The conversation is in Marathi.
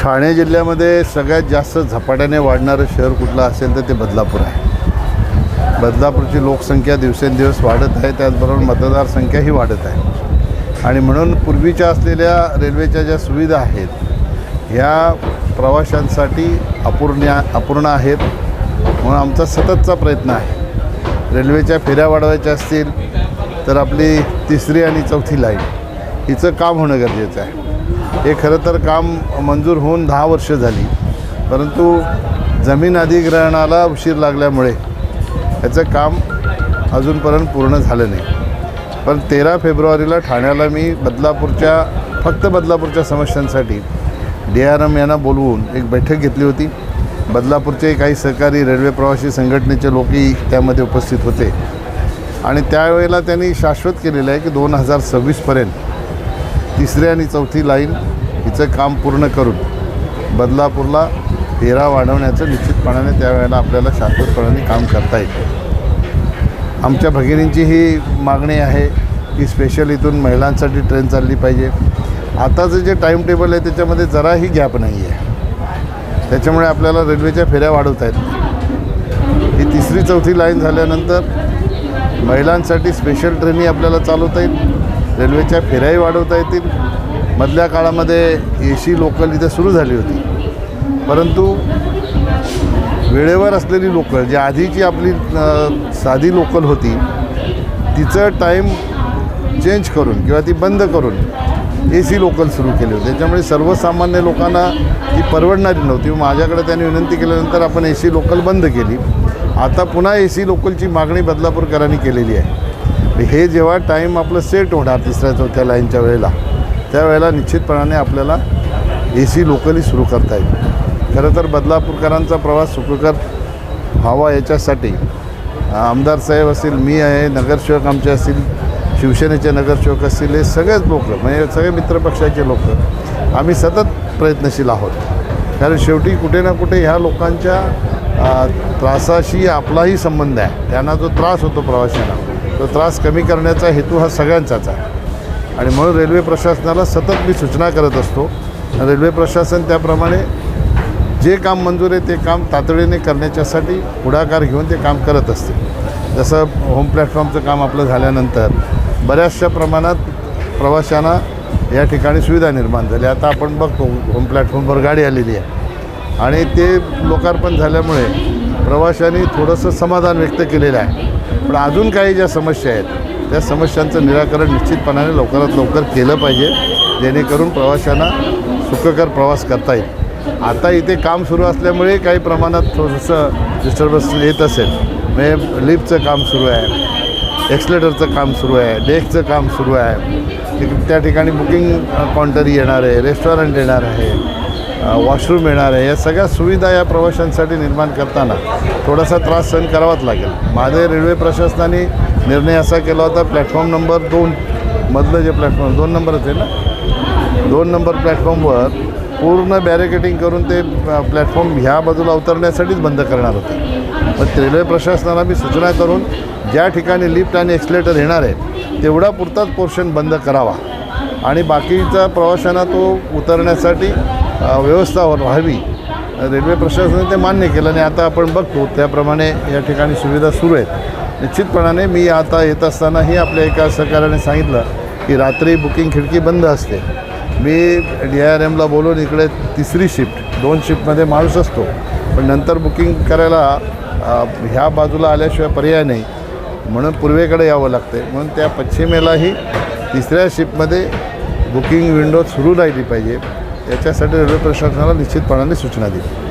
ठाणे जिल्ह्यामध्ये सगळ्यात जास्त झपाट्याने वाढणारं शहर कुठलं असेल तर ते बदलापूर आहे. बदलापूरची लोकसंख्या दिवसेंदिवस वाढत आहे त्याचबरोबर मतदारसंख्याही वाढत आहे. आणि म्हणून पूर्वीच्या असलेल्या रेल्वेच्या ज्या सुविधा आहेत ह्या प्रवाशांसाठी अपूर्ण्या अपूर्ण आहेत. म्हणून आमचा सततचा प्रयत्न आहे. रेल्वेच्या फेऱ्या वाढवायच्या असतील तर आपली तिसरी आणि चौथी लाईन हिचं काम होणं गरजेचं आहे. हे खरं तर काम मंजूर होऊन दहा वर्ष झाली. परंतु जमीन अधिग्रहणाला उशीर लागल्यामुळे याचं काम अजूनपर्यंत पूर्ण झालं नाही. पण तेरा फेब्रुवारीला ठाण्याला मी बदलापूरच्या फक्त बदलापूरच्या समस्यांसाठी डी आर एम यांना बोलवून एक बैठक घेतली होती. बदलापूरचे काही सरकारी रेल्वे प्रवासी संघटनेचे लोकही त्यामध्ये उपस्थित होते. आणि त्यावेळेला त्यांनी शाश्वत केलेलं आहे की दोन हजार सव्वीसपर्यंत तिसरी आणि चौथी लाईन हिचं काम पूर्ण करून बदलापूरला फेरा वाढवण्याचं निश्चितपणाने त्यावेळेला आपल्याला शाश्वतपणाने काम करता येतं आमच्या भगिनींची ही मागणी आहे की स्पेशल इथून महिलांसाठी ट्रेन चालली पाहिजे. आताचं जे टाईम टेबल आहे त्याच्यामध्ये जराही गॅप नाही आहे त्याच्यामुळे आपल्याला रेल्वेच्या फेऱ्या वाढवता येत ही तिसरी चौथी लाईन झाल्यानंतर महिलांसाठी स्पेशल ट्रेनही आपल्याला चालवता येईल. रेल्वेच्या फेऱ्याही वाढवता येतील. मधल्या काळामध्ये ए सी लोकल इथे सुरू झाली होती. परंतु वेळेवर असलेली लोकल जी आधीची आपली साधी लोकल होती तिचं टाईम चेंज करून किंवा ती बंद करून ए सी लोकल सुरू केली होती. त्याच्यामुळे सर्वसामान्य लोकांना ती परवडणारी नव्हती. माझ्याकडे त्यांनी विनंती केल्यानंतर आपण ए सी लोकल बंद केली. आता पुन्हा ए सी लोकलची मागणी बदलापूरकरांनी केलेली आहे. हे जेव्हा टाईम आपलं सेट होणार तिसऱ्या चौथ्या लाईनच्या वेळेला त्यावेळेला निश्चितपणाने आपल्याला ए सी लोकली सुरू करता येईल. खरं तर बदलापूरकरांचा प्रवास सुखकर व्हावा याच्यासाठी आमदार साहेब असतील मी आहे नगरसेवक आमचे असतील शिवसेनेचे नगरसेवक असतील हे सगळेच लोक म्हणजे सगळे मित्रपक्षाचे लोक आम्ही सतत प्रयत्नशील आहोत. कारण शेवटी कुठे ना कुठे ह्या लोकांच्या त्रासाशी आपलाही संबंध आहे. त्यांना जो त्रास होतो प्रवाशांना तो त्रास कमी करण्याचा हेतू हा सगळ्यांचाच आहे. आणि म्हणून रेल्वे प्रशासनाला सतत मी सूचना करत असतो. रेल्वे प्रशासन त्याप्रमाणे जे काम मंजूर आहे ते काम तातडीने करण्याच्यासाठी पुढाकार घेऊन ते काम करत असते. जसं होम प्लॅटफॉर्मचं काम आपलं झाल्यानंतर बऱ्याचशा प्रमाणात प्रवाशांना या ठिकाणी सुविधा निर्माण झाली. आता आपण बघतो होम प्लॅटफॉर्मवर गाडी आलेली आहे. आणि ते लोकार्पण झाल्यामुळे प्रवाशांनी थोडंसं समाधान व्यक्त केलेलं आहे. पण अजून काही ज्या समस्या आहेत त्या समस्यांचं निराकरण निश्चितपणाने लवकरात लवकर केलं पाहिजे जेणेकरून प्रवाशांना सुखकर प्रवास करता येईल. आता इथे काम सुरू असल्यामुळे काही प्रमाणात थोडंसं डिस्टर्बन्स येत असेल. म्हणजे लिफ्टचं काम सुरू आहे एक्सलेटरचं काम सुरू आहे डेस्कचं काम सुरू आहे. त्या ठिकाणी बुकिंग काउंटर येणार आहे रेस्टॉरंट येणार आहे. वॉशरूम येणार आहे. या सगळ्या सुविधा या प्रवाशांसाठी निर्माण करताना थोडासा त्रास सहन करावाच लागेल. माझे रेल्वे प्रशासनाने निर्णय असा केला होता प्लॅटफॉर्म नंबर दोन मधलं जे प्लॅटफॉर्म दोन नंबरच आहे ना? दोन नंबर प्लॅटफॉर्मवर पूर्ण बॅरिकेटिंग करून ते प्लॅटफॉर्म ह्या बाजूला उतरण्यासाठीच बंद करणार होते. पण रेल्वे प्रशासनाला मी सूचना करून ज्या ठिकाणी लिफ्ट आणि एक्सलेटर येणार आहे तेवढा पुरताच पोर्शन बंद करावा. आणि बाकीचा प्रवाशांना तो उतरण्यासाठी व्यवस्था व्हावी रेल्वे प्रशासनाने ते मान्य केलं आणि आता आपण बघतो त्याप्रमाणे या ठिकाणी सुविधा सुरू आहेत. निश्चितपणाने मी आता येत असतानाही आपल्या एका सहकार्याने सांगितलं की रात्री बुकिंग खिडकी बंद असते. मी डी आर एमला बोलून इकडे तिसरी शिफ्ट दोन शिफ्टमध्ये माणूस असतो. पण नंतर बुकिंग करायला ह्या बाजूला आल्याशिवाय पर्याय नाही. म्हणून पूर्वेकडे यावं लागते म्हणून त्या पश्चिमेलाही तिसऱ्या शिफ्टमध्ये बुकिंग विंडो सुरू राहिली पाहिजे. याच्यासाठी रेल्वे प्रशासनाला निश्चितपणाने सूचना दिली.